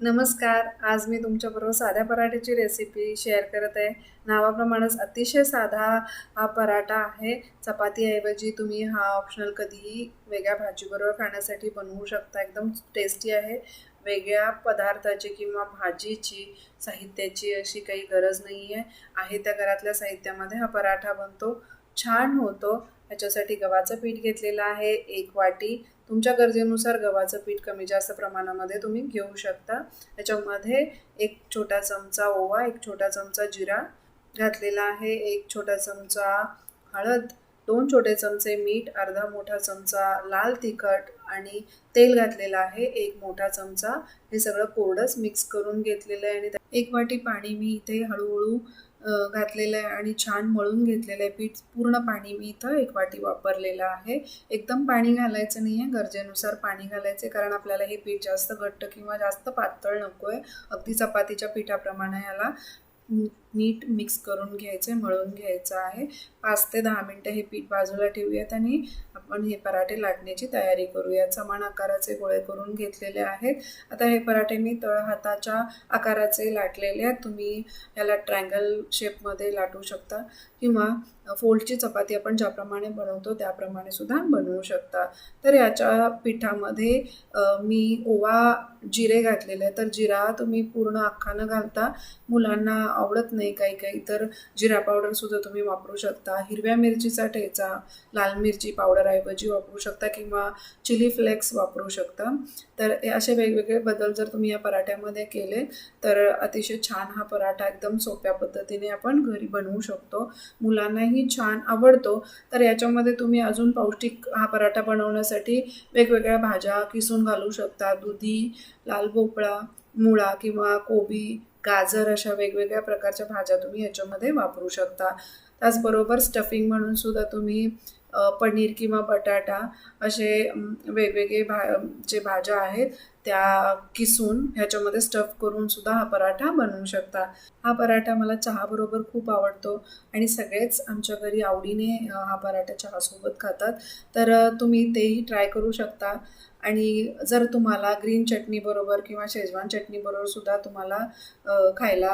नमस्कार. आज मी तुमच्याबरोबर साध्या पराठ्याची रेसिपी शेअर करत आहे. नावाप्रमाणेच अतिशय साधा हा पराठा आहे. चपातीऐवजी तुम्ही हा ऑप्शनल कधीही वेगळ्या भाजीबरोबर खाण्यासाठी बनवू शकता. एकदम टेस्टी आहे. वेगळ्या पदार्थाची किंवा भाजीची साहित्याची अशी काही गरज नाही आहे आहे त्या घरातल्या साहित्यामध्ये हा पराठा बनतो. छान होतो. ह्याच्यासाठी गव्हाचं पीठ घेतलेलं आहे एक वाटी. तुमच्या गरजेनुसार गव्हाचं पीठ कमी जास्त प्रमाणामध्ये तुम्ही घेऊ शकता. त्याच्यामध्ये एक छोटा चमचा ओवा एक छोटा चमचा जिरा घातलेला आहे एक छोटा चमचा हळद दोन छोटे चमचे मीठ अर्धा मोठा चमचा लाल तिखट आणि तेल घातलेलं आहे एक मोठा चमचा. हे सगळं कोरडंच मिक्स करून घेतलेलं आहे आणि एक वाटी पाणी मी इथे हळूहळू घातलेलं आहे आणि छान मळून घेतलेलं आहे. पीठ पूर्ण पाणी मी इथं एक वाटी वापरलेलं आहे. एकदम पाणी घालायचं नाही आहे गरजेनुसार पाणी घालायचे कारण आपल्याला हे पीठ जास्त घट्ट किंवा जास्त पातळ नको आहे अगदी चपातीच्या पिठाप्रमाणे ह्याला नीट मिक्स करून घ्यायचं आहे मळून घ्यायचं आहे. पाच ते दहा मिनटं हे पीठ बाजूला ठेवूयात आणि आपण हे पराठे लाटण्याची तयारी करूयात समान आकाराचे गोळे करून घेतलेले आहेत. आता हे पराठे मी तळ हाताच्या आकाराचे लाटलेले आहेत. तुम्ही याला ट्रँगल शेपमध्ये लाटू शकता किंवा फोल्डची चपाती आपण ज्याप्रमाणे बनवतो त्याप्रमाणे सुद्धा बनवू शकता. तर याच्या पिठामध्ये मी ओवा जिरे घातलेले आहे तर जिरा तुम्ही पूर्ण अख्खा न घालता. मुलांना आवडत नाही काही काही. तर जिरा पावडरसुद्धा तुम्ही वापरू शकता. हिरव्या मिरचीचा ठेचा लाल मिरची पावडरऐवजी वापरू शकता किंवा चिली फ्लेक्स वापरू शकता. तर हे असे वेगवेगळे बदल जर तुम्ही या पराठ्यामध्ये केले तर अतिशय छान हा पराठा एकदम सोप्या पद्धतीने आपण घरी बनवू शकतो. मुलांनाही छान आवडतो. तर याच्यामध्ये तुम्ही अजून पौष्टिक हा पराठा बनवण्यासाठी वेगवेगळ्या भाज्या किसून घालू शकता. दुधी लाल भोपळा मुळा किंवा कोबी गाजर अशा वेगवेगळ्या प्रकारच्या भाज्या तुम्ही याच्यामध्ये वापरू शकता. त्याचबरोबर स्टफिंग म्हणून सुद्धा तुम्ही पनीर किंवा बटाटा असे वेगवेगळे भा जे भाज्या आहेत त्या किसून ह्याच्यामध्ये स्टफ करून सुद्धा हा पराठा बनवू शकता. हा पराठा मला चहाबरोबर खूप आवडतो आणि सगळेच आमच्या घरी आवडीने हा पराठा चहासोबत खातात. तर तुम्ही तेही ट्राय करू शकता. आणि जर तुम्हाला ग्रीन चटणीबरोबर किंवा शेजवान चटणीबरोबर सुद्धा तुम्हाला खायला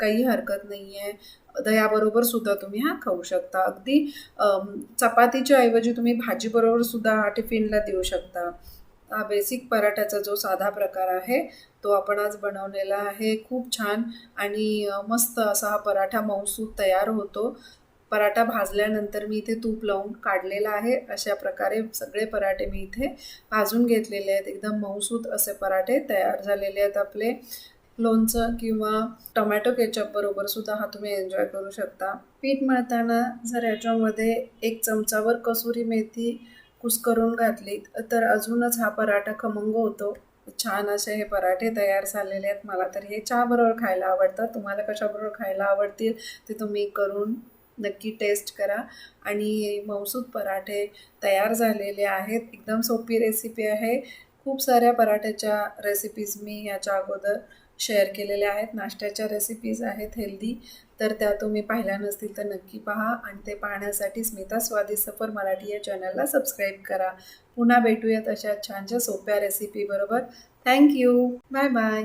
काही हरकत नाही आहे दह्याबरोबर सुद्धा तुम्ही हा खाऊ शकता. अगदी चपातीच्या ऐवजी तुम्ही भाजीबरोबर सुद्धा हा टिफिनला देऊ शकता. हा बेसिक पराठ्याचा जो साधा प्रकार आहे तो आपण आज बनवलेला आहे. खूप छान आणि मस्त असा हा पराठा मऊसूद तयार होतो. पराठा भाजल्यानंतर मी इथे तूप लावून काढलेला आहे. अशा प्रकारे सगळे पराठे मी इथे भाजून घेतलेले आहेत. एकदम मऊसूद असे पराठे तयार झालेले आहेत आपले. लोणचं किंवा टोमॅटो केचप बरोबर सुद्धा हा तुम्ही एन्जॉय करू शकता. पीठ मळताना जर याच्यामध्ये एक चमचावर कसुरी मेथी कुस्करून घातलीत तर अजूनच हा पराठा खमंग होतो. छान असे हे पराठे तयार झालेले आहेत. मला तर हे चहाबरोबर खायला आवडतात तुम्हाला कशाबरोबर खायला आवडतील ते तुम्ही करून नक्की टेस्ट करा. आणि मौसूद पराठे तयार झालेले आहेत. एकदम सोपी रेसिपी आहे. खूप साऱ्या पराठ्याच्या रेसिपीज मी याच्या अगोदर शेअर केलेल्या आहेत. नाश्त्याच्या रेसिपीज आहेत हेल्दी तर त्या तुम्ही पाहिल्या नसतील तर नक्की पहा आणि ते पाहण्यासाठी स्मिता स्वादी सफर मराठी या चॅनलला सबस्क्राईब करा. पुन्हा भेटूयात अशा छानशा सोप्या रेसिपी बरोबर. Thank you bye bye